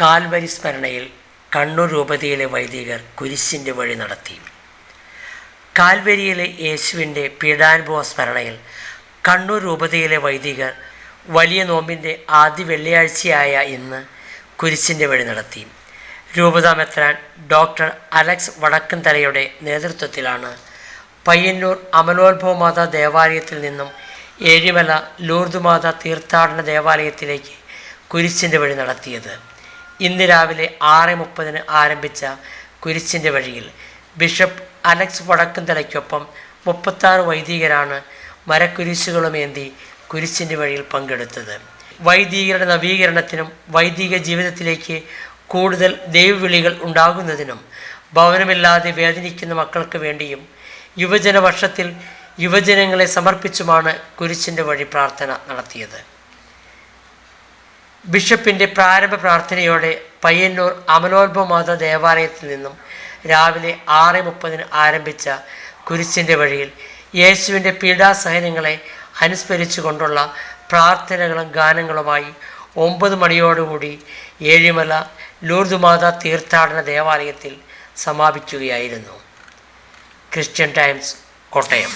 Calvary സ്മരണയിൽ കണ്ണൂർ രൂപതയിലെ വൈദികർ കുരിശിന്റെ വഴി നടത്തി. കാൽവരിയിലെ യേശുവിന്റെ പീഡാനുഭവ സ്മരണയിൽ കണ്ണൂർ രൂപതയിലെ വൈദികർ വലിയ നോമ്പിന്റെ ആദ്യ വെള്ളിയാഴ്ചയായ ഇന്ന് കുരിശിന്റെ വഴി നടത്തി. രൂപതാ മെത്രാൻ ഡോക്ടർ അലക്സ് വടക്കൻതലയുടെ നേതൃത്വത്തിലാണ് പയ്യന്നൂർ അമലോത്ഭവമാത ദേവാലയത്തിൽ നിന്നും ഏഴിമല ലൂർദ്മാതാ തീർത്ഥാടന ദേവാലയത്തിലേക്ക് കുരിശിന്റെ വഴി നടത്തിയത്. ഇന്ന് രാവിലെ ആറ് മുപ്പതിന് ആരംഭിച്ച കുരിശിന്റെ വഴിയിൽ ബിഷപ്പ് അലക്സ് വടക്കുംതലയ്ക്കൊപ്പം മുപ്പത്താറ് വൈദികരാണ് മരക്കുരിശുകളുമേന്തി കുരിശിന്റെ വഴിയിൽ പങ്കെടുത്തത്. വൈദികരുടെ നവീകരണത്തിനും വൈദിക ജീവിതത്തിലേക്ക് കൂടുതൽ ദൈവവിളികൾ ഉണ്ടാകുന്നതിനും ഭവനമില്ലാതെ വേദനിക്കുന്ന മക്കൾക്ക് വേണ്ടിയും യുവജന വർഷത്തിൽ യുവജനങ്ങളെ സമർപ്പിച്ചുമാണ് കുരിശിന്റെ വഴി പ്രാർത്ഥന നടത്തിയത്. ബിഷപ്പിന്റെ പ്രാരംഭ പ്രാർത്ഥനയോടെ പയ്യന്നൂർ അമലോത്ഭമാത ദേവാലയത്തിൽ നിന്നും രാവിലെ ആറ് മുപ്പതിന് ആരംഭിച്ച കുരിശിന്റെ വഴിയിൽ യേശുവിന്റെ പീഡാസഹനങ്ങളെ അനുസ്മരിച്ചുകൊണ്ടുള്ള പ്രാർത്ഥനകളും ഗാനങ്ങളുമായി ഒമ്പത് മണിയോടുകൂടി ഏഴിമല ലൂർദുമാത തീർത്ഥാടന ദേവാലയത്തിൽ സമാപിക്കുകയായിരുന്നു. Christian times Kottayam.